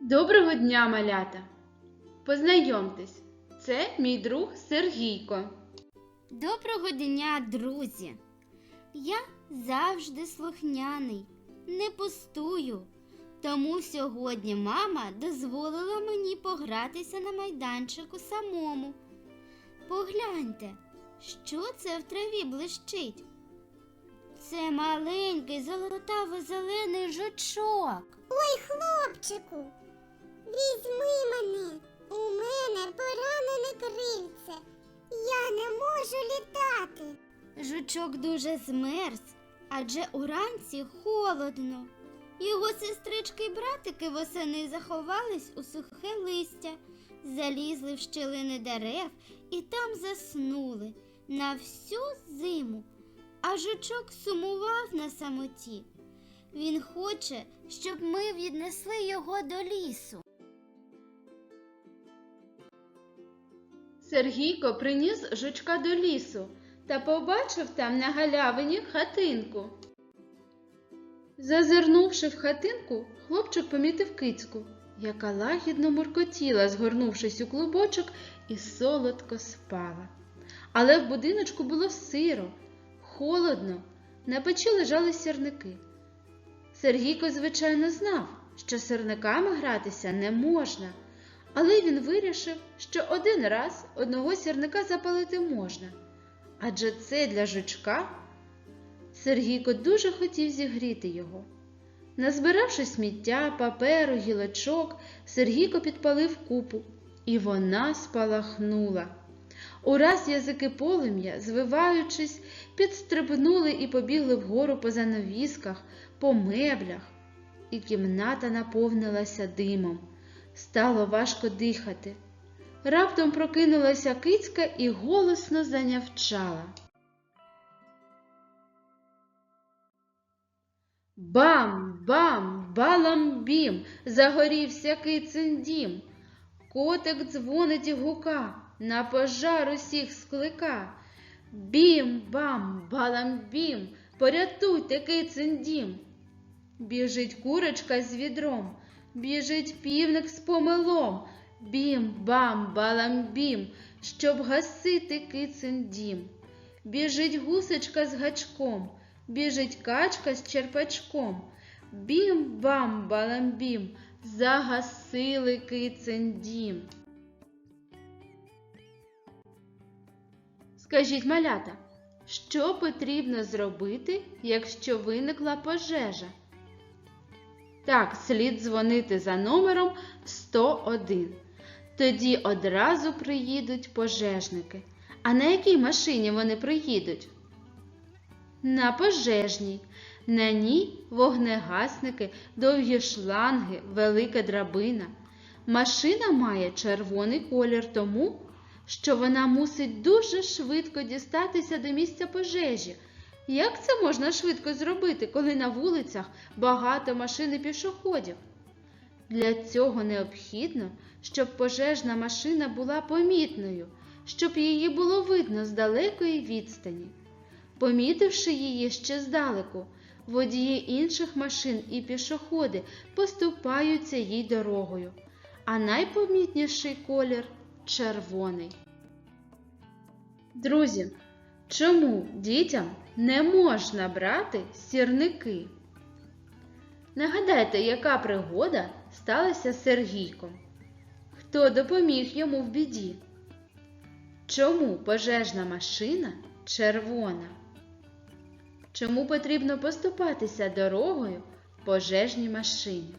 Доброго дня, малята! Познайомтесь, це мій друг Сергійко. Доброго дня, друзі! Я завжди слухняний, не пустую. Тому сьогодні мама дозволила мені погратися на майданчику самому. Погляньте, що це в траві блищить. Це маленький золотаво-зелений жучок. Ой, хлопчику, візьми мене. У мене поранене крильце. Я не можу літати. Жучок дуже змерз, адже уранці холодно. Його сестрички й братики восени заховались у сухе листя, залізли в щілини дерев і там заснули на всю зиму. А жучок сумував на самоті. Він хоче, щоб ми віднесли його до лісу. Сергійко приніс жучка до лісу та побачив там на галявині хатинку. Зазирнувши в хатинку, хлопчик помітив кицьку, яка лагідно муркотіла, згорнувшись у клубочок, і солодко спала. Але в будиночку було сиро, холодно, на печі лежали сірники. Сергійко, звичайно, знав, що сірниками гратися не можна, але він вирішив, що один раз одного сірника запалити можна. Адже це для жучка. Сергійко дуже хотів зігріти його. Назбиравши сміття, паперу, гілочок, Сергійко підпалив купу, і вона спалахнула. Ураз язики полум'я, звиваючись, підстрибнули і побігли вгору по занавісках, по меблях, і кімната наповнилася димом. Стало важко дихати. Раптом прокинулася кицька і голосно занявчала. Бам, бам, балам бім, загорівся кицин дім. Котик дзвонить і гука, на пожар усіх склика. Бім, бам, балам бім, порятуйте кицин дім. Біжить курочка з відром, біжить півник з помилом. Бім, бам, балам бім, щоб гасити кицин дім. Біжить гусечка з гачком, біжить качка з черпачком. Бім-бам, баламбім, загасили кицин дім. Скажіть, малята, що потрібно зробити, якщо виникла пожежа? Так, слід дзвонити за номером 101. Тоді одразу приїдуть пожежники. А на якій машині вони приїдуть? На пожежній. На ній вогнегасники, довгі шланги, велика драбина. Машина має червоний колір тому, що вона мусить дуже швидко дістатися до місця пожежі. Як це можна швидко зробити, коли на вулицях багато машин і пішоходів? Для цього необхідно, щоб пожежна машина була помітною, щоб її було видно з далекої відстані. Помітивши її ще здалеку, водії інших машин і пішоходи поступаються їй дорогою, а найпомітніший колір червоний. Друзі, чому дітям не можна брати сірники? Нагадайте, яка пригода сталася з Сергійком? Хто допоміг йому в біді? Чому пожежна машина червона? Чому потрібно поступатися дорогою пожежній машині?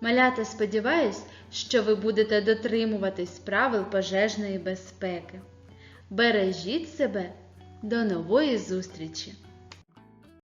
Малята, сподіваюсь, що ви будете дотримуватись правил пожежної безпеки. Бережіть себе. До нової зустрічі!